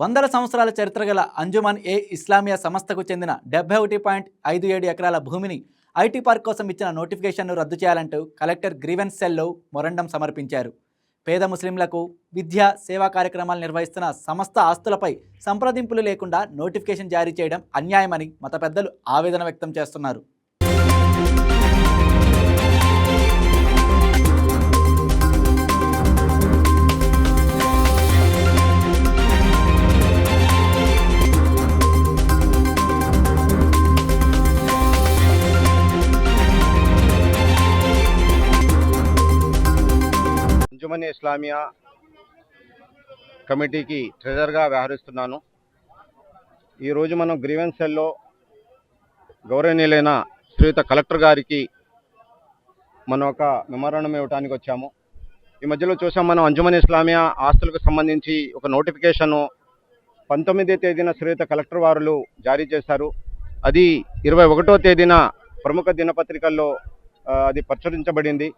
వందల సంవత్సరాల చరిత్ర గల అంజుమన్ ఏ ఇస్లామియా సంస్థకు చెందిన డెబ్బై ఒకటి పాయింట్ ఐదు ఏడు ఎకరాల భూమిని ఐటీ పార్క్ కోసం ఇచ్చిన నోటిఫికేషన్ను రద్దు చేయాలంటూ కలెక్టర్ గ్రీవెన్స్ సెల్లో మొరండం సమర్పించారు. పేద ముస్లింలకు విద్యా సేవా కార్యక్రమాలు నిర్వహిస్తున్న సంస్థ ఆస్తులపై సంప్రదింపులు లేకుండా నోటిఫికేషన్ జారీ చేయడం అన్యాయమని మత పెద్దలు ఆవేదన వ్యక్తం చేస్తున్నారు. యాజమాన్య ఇస్లామియా కమిటీకి ట్రెజర్గా వ్యవహరిస్తున్నాను. ఈరోజు మనం గ్రీవెన్స్ సెల్లో గౌరవనీయులైన శ్రీయుత కలెక్టర్ గారికి మనం ఒక మెమోరాండం ఇవ్వడానికి వచ్చాము. ఈ మధ్యలో చూసాం మనం అంజుమన్ ఇస్లామియా ఆస్తులకు సంబంధించి ఒక నోటిఫికేషను పంతొమ్మిదో తేదీన శ్రీయుత కలెక్టర్ వారులు జారీ చేశారు. అది ఇరవై ఒకటో తేదీన ప్రముఖ దినపత్రికల్లో అది ప్రచురించబడింది.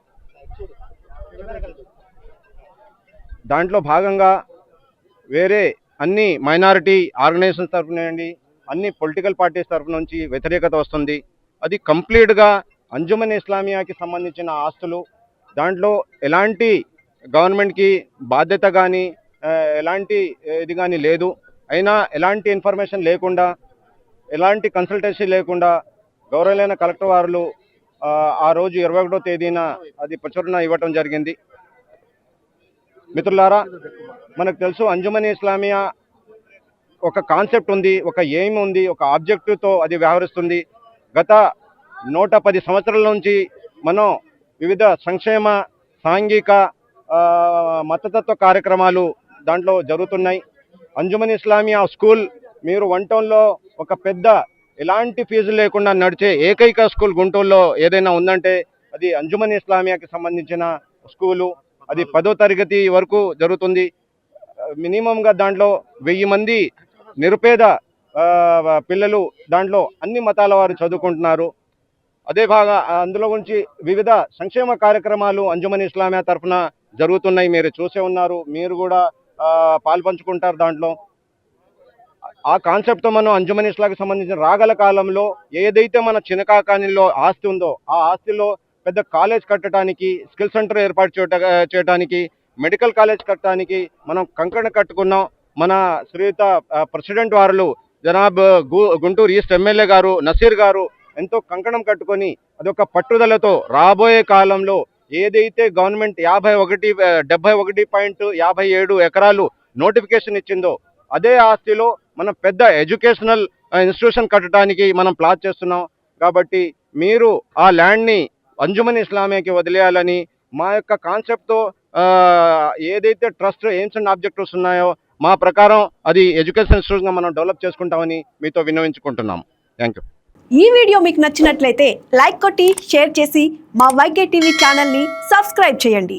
దాంట్లో భాగంగా వేరే అన్ని మైనారిటీ ఆర్గనైజేషన్స్ తరఫునండి అన్ని పొలిటికల్ పార్టీస్ తరఫు నుంచి వ్యతిరేకత వస్తుంది. అది కంప్లీట్గా అంజుమన్ ఇస్లామియాకి సంబంధించిన ఆస్తులు దాంట్లో ఎలాంటి గవర్నమెంట్కి బాధ్యత కానీ ఎలాంటి ఇది కానీ లేదు. అయినా ఎలాంటి ఇన్ఫర్మేషన్ లేకుండా ఎలాంటి కన్సల్టెన్సీ లేకుండా గౌరవలైన కలెక్టర్ వారు ఆ, ఆ రోజు ఇరవై ఒకటో తేదీన అది ప్రచురణ ఇవ్వటం జరిగింది. మిత్రులారా మనకు తెలుసు అంజుమన్ ఇస్లామియా ఒక కాన్సెప్ట్ ఉంది ఒక ఎయిమ్ ఉంది ఒక ఆబ్జెక్టివ్తో అది వ్యవహరిస్తుంది. గత నూట పది సంవత్సరాల నుంచి మనం వివిధ సంక్షేమ సాంఘిక మతతత్వ కార్యక్రమాలు దాంట్లో జరుగుతున్నాయి. అంజుమన్ ఇస్లామియా స్కూల్ మీరు వన్ టౌన్లో ఒక పెద్ద ఎలాంటి ఫీజు లేకుండా నడిచే ఏకైక స్కూల్ గుంటూరులో ఏదైనా ఉందంటే అది అంజుమన్ ఇస్లామియాకి సంబంధించిన స్కూలు. అది పదో తరగతి వరకు జరుగుతుంది. మినిమంగా దాంట్లో వెయ్యి మంది నిరుపేద ఆ, పిల్లలు దాంట్లో అన్ని మతాల వారు చదువుకుంటున్నారు. అదే భాగా అందులో గురించి వివిధ సంక్షేమ కార్యక్రమాలు అంజుమన్ ఇస్లామియా తరఫున జరుగుతున్నాయి. మీరు చూసే ఉన్నారు. మీరు కూడా పాల్పంచుకుంటారు దాంట్లో. ఆ కాన్సెప్ట్తో మనం అంజుమన్ ఇస్లాకి సంబంధించిన రాగల కాలంలో ఏదైతే మన చినకాకానిలో ఆస్తి ఉందో ఆ ఆస్తిలో పెద్ద కాలేజ్ కట్టడానికి స్కిల్ సెంటర్ ఏర్పాటు చేయట చేయడానికి మెడికల్ కాలేజ్ కట్టడానికి మనం కంకణ కట్టుకున్నాం. మన శ్రీయుత ప్రెసిడెంట్ వారు జనాబ్ గు- గుంటూరు ఈస్ట్ ఎమ్మెల్యే గారు నసీర్ గారు ఎంతో కంకణం కట్టుకొని అదొక పట్టుదలతో రాబోయే కాలంలో ఏదైతే గవర్నమెంట్ యాభై ఒకటి డెబ్బై ఒకటి పాయింట్ యాభై ఏడు ఎకరాలు నోటిఫికేషన్ ఇచ్చిందో అదే ఆస్తిలో మనం పెద్ద ఎడ్యుకేషనల్ ఇన్స్టిట్యూషన్ కట్టడానికి మనం ప్లాన్ చేస్తున్నాం. కాబట్టి మీరు ఆ ల్యాండ్ని అంజుమన్ ఇస్లామేకి వదిలేయాలని మా యొక్క కాన్సెప్ట్తో ఏదైతే ట్రస్ట్ ఎయిమ్స్ అండ్ ఆబ్జెక్టివ్స్ ఉన్నాయో మా ప్రకారం అది ఎడ్యుకేషన్ ఇన్స్టిట్యూట్గా మనం డెవలప్ చేసుకుంటామని మీతో విన్నవించుకుంటున్నాం థ్యాంక్ యూ ఈ వీడియో మీకు నచ్చినట్లయితే లైక్ కొట్టి షేర్ చేసి మా వైకే టీవీ ఛానల్ని సబ్స్క్రైబ్ చేయండి.